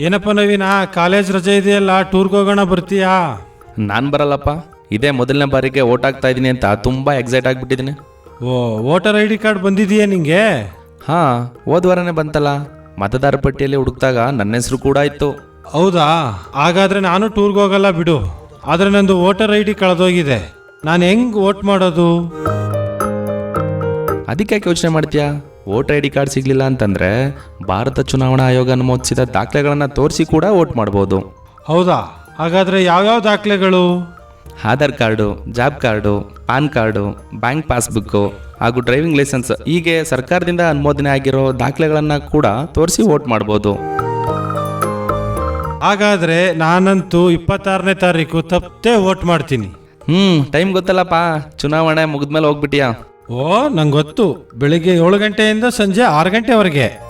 ಏನಪ್ಪ ನವೀನ ಕಾಲೇಜ್ ರಜೆ ಇದೆಯಲ್ಲ ಟೂರ್ಗೆ ಹೋಗೋಣ ಬರ್ತೀಯಾ? ನಾನು ಬರಲ್ಲಪ್ಪ. ಇದೇ ಮೊದಲನೇ ಬಾರಿಗೆ ಓಟ್ ಆಗ್ತಾ ಇದ್ದೀನಿ ಅಂತ ತುಂಬ ಎಕ್ಸೈಟ್ ಆಗಿಬಿಟ್ಟಿದ್ದೀನಿ ಓ ವೋಟರ್ ಐ ಡಿ ಕಾರ್ಡ್ ಬಂದಿದೆಯಾ ನಿಂಗೆ? ಹಾಂ ಹೋದ ವಾರನೇ ಬಂತಲ್ಲ. ಮತದಾರ ಪಟ್ಟಿಯಲ್ಲಿ ಹುಡುಕ್ದಾಗ ನನ್ನ ಹೆಸರು ಕೂಡ ಇತ್ತು. ಹೌದಾ? ಹಾಗಾದ್ರೆ ನಾನು ಟೂರ್ಗೆ ಹೋಗಲ್ಲ ಬಿಡು. ಆದ್ರೆ ನಂದು ವೋಟರ್ ಐ ಡಿ ಕಳೆದೋಗಿದೆ. ನಾನು ಹೆಂಗ್ ವೋಟ್ ಮಾಡೋದು? ಅದಕ್ಕೆ ಯಾಕೆ ಯೋಚನೆ ಮಾಡ್ತೀಯಾ? ವೋಟರ್ ಐ ಡಿ ಕಾರ್ಡ್ ಸಿಗಲಿಲ್ಲ ಅಂತಂದರೆ ಭಾರತ ಚುನಾವಣಾ ಆಯೋಗ ಅನುಮೋದಿಸಿದ ದಾಖಲೆಗಳನ್ನು ತೋರಿಸಿ ಕೂಡ ವೋಟ್ ಮಾಡ್ಬೋದು. ಹೌದಾ? ಹಾಗಾದ್ರೆ ಯಾವ್ಯಾವ ದಾಖಲೆಗಳು? Aadhaar card job card PAN card bank passbook ಹಾಗೂ ಡ್ರೈವಿಂಗ್ ಲೈಸೆನ್ಸ್ ಹೀಗೆ ಸರ್ಕಾರದಿಂದ ಅನುಮೋದನೆ ಆಗಿರೋ ದಾಖಲೆಗಳನ್ನು ಕೂಡ ತೋರಿಸಿ ವೋಟ್ ಮಾಡ್ಬೋದು. ಹಾಗಾದ್ರೆ ನಾನಂತೂ ಇಪ್ಪತ್ತಾರನೇ ತಾರೀಕು ತಪ್ಪದೆ ವೋಟ್ ಮಾಡ್ತೀನಿ. ಹ್ಞೂ ಟೈಮ್ ಗೊತ್ತಲ್ಲಪ್ಪ. ಚುನಾವಣೆ ಮುಗಿದ್ಮೇಲೆ ಹೋಗ್ಬಿಟ್ಟಿಯಾ? ಓ ನಂಗೊತ್ತು. ಗೊತ್ತು ಬೆಳಿಗ್ಗೆ ಏಳು ಗಂಟೆಯಿಂದ ಸಂಜೆ ಆರು ಗಂಟೆವರೆಗೆ.